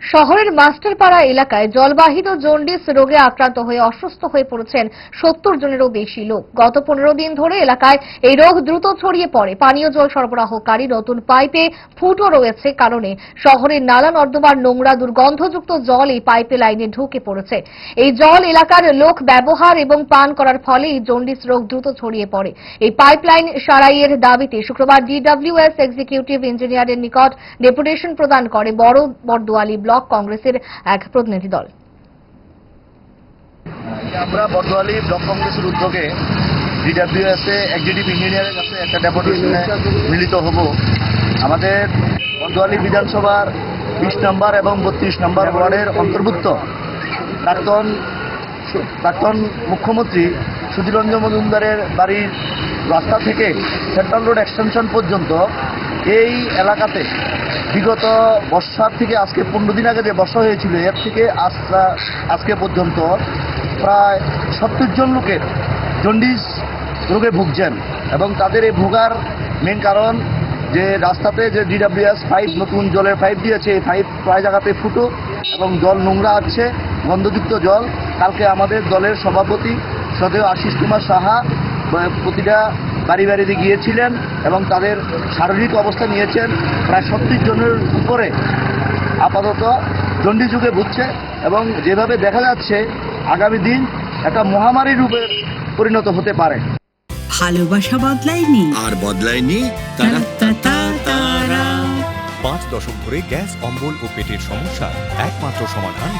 শহরের মাস্টারপাড়া এলাকায় জলবাহিত জন্ডিস রোগে আক্রান্ত হয়ে অসুস্থ হয়ে পড়েছেন সত্তর জনেরও বেশি লোক। গত পনেরো দিন ধরে এলাকায় এই রোগ দ্রুত ছড়িয়ে পড়ে। পানীয় জল সরবরাহকারী নতুন পাইপে ফুটো রয়েছে কারণে শহরের নালা নর্দমার নোংরা দুর্গন্ধযুক্ত জল এই পাইপে লাইনে ঢুকে পড়েছে। এই জল এলাকার লোক ব্যবহার এবং পান করার ফলে এই জন্ডিস রোগ দ্রুত ছড়িয়ে পড়ে। এই পাইপলাইন সারাইয়ের দাবিতে শুক্রবার ডিডব্লিউএস এক্সিকিউটিভ ইঞ্জিনিয়ারের নিকট ডেপুটেশন প্রদান করে বড় বরদোয়ালি ব্লক কংগ্রেসের এক প্রতিনিধি দল। আমরা বর্দোয়ালি ব্লক কংগ্রেসের উদ্যোগে ডিডাব্লিউএস এ এক্সিকিউটিভ ইঞ্জিনিয়ারের কাছে একটা ডেপুটেশনে মিলিত হব। আমাদের বর্দোয়ালি বিধানসভার বিশ নম্বর এবং বত্রিশ নম্বর ওয়ার্ডের অন্তর্ভুক্ত প্রাক্তন প্রাক্তন মুখ্যমন্ত্রী সুধীরঞ্জন মজুমদারের বাড়ির রাস্তা থেকে সেন্ট্রাল রোড এক্সটেনশন পর্যন্ত এই এলাকাতে বিগত বর্ষার থেকে আজকে পনেরো দিন আগে যে বর্ষা হয়েছিল, এর থেকে আজটা আজকে পর্যন্ত প্রায় সত্তর জন লোকের জন্ডিস রোগে ভুগছেন এবং তাদের এই ভোগার মেন কারণ যে রাস্তাতে যে ডিডাব্লিউএস পাইপ নতুন জলের পাইপ দিয়েছে, এই পাইপ প্রায় জায়গাতে ফুটো এবং জল নোংরা আছে, গন্ধযুক্ত জল। কালকে আমাদের দলের সভাপতি সদেব আশিস কুমার সাহা প্রতিটা বাড়ি বাড়িতে গিয়েছিলেন এবং তাদের শারীরিক অবস্থা নিয়েছেন। প্রায় সত্তর জনের উপরে আপাতত জন্ডি যুগে ভুগছে এবং যেভাবে দেখা যাচ্ছে আগামী দিন একটা মহামারী রূপে পরিণত হতে পারে। ভালোবাসা বদলায়নি। আর বদলায়নি পাঁচ দশক ধরে গ্যাস অম্বল ও পেটের সমস্যা একমাত্র সমাধান